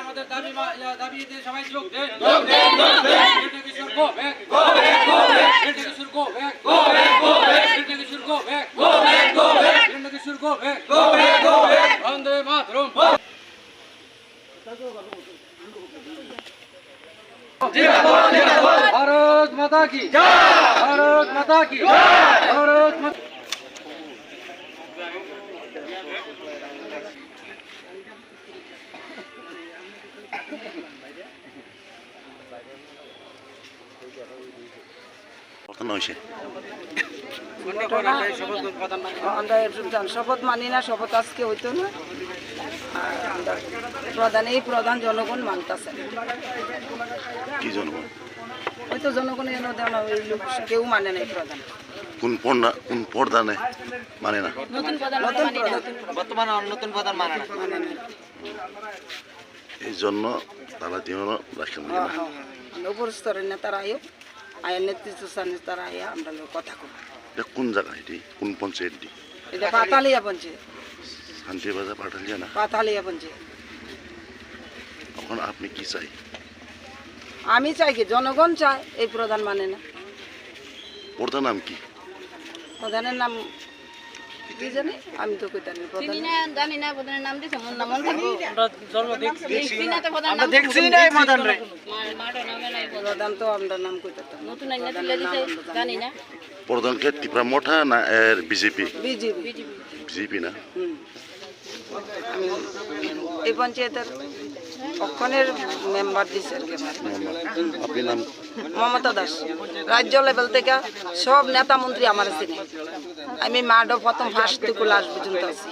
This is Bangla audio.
আমাদের দাবি ইয়া, দাবিতে সবাই যোগ দেন যোগ দেন যোগ দেন এটা वंदे मातरम भारत माता की भारत माता की भारत माता Thank you. হয়েছে আমরা শপথ মানি না শপথ আজকে হইতো না। প্রধান এই প্রধান জনগণ মানতেছে। কি জনগণ? ওই তো জনগণ এনে দেওয়া ওই লোক কেউ মানে না এই প্রধান। কোন পর্দা কোন পর্দা নেই মানে না? নতুন প্রধান বর্তমানে নতুন প্রধান মানে না। মানে এই জন্য তারা দিনও রাখেন না। উপর স্তরের নেতারা আয়ো নেতৃত্ব স্থানে তারা আয়া আমরা কথা কব এটা কোন জায়গা এটি? কোন পঞ্চায়েত দি এটা পাতালিয়া পঞ্চায়েত। শান্তিবাজার পাঠালিয়া না? পাতালিয়া পঞ্চায়েত। এখন আপনি কি চাই? আমি চাই কি জনগণ চায় এই প্রধান মানে না। প্রধান নাম কি? প্রধানের নাম কি জানি আমি তো প্রধান। না জানি না প্রধানের নাম দিছে মন নাম থাকব দেখছি। না তো প্রধান নাম। দেখছি না এই প্রধান রে। মা- মাঠে নামে নাই প্রধান। প্রধান তো আমরা নাম কই নতুন আইনা তুলে দিছে জানি না। প্রধানকে ত্রিপুরা মোঠা না এর বিজেপি? বিজেপি। বিজেপি না। আমি এই পঞ্চায়েতের অক্ষণের মেম্বার দিছে আর কি। নাম? মমতা দাস। রাজ্য লেভেল থেকে সব নেতা মন্ত্রী আমার আছে। আমি মাঠও প্রথম ফার্স্ট থেকে লাস্ট পর্যন্ত আছি।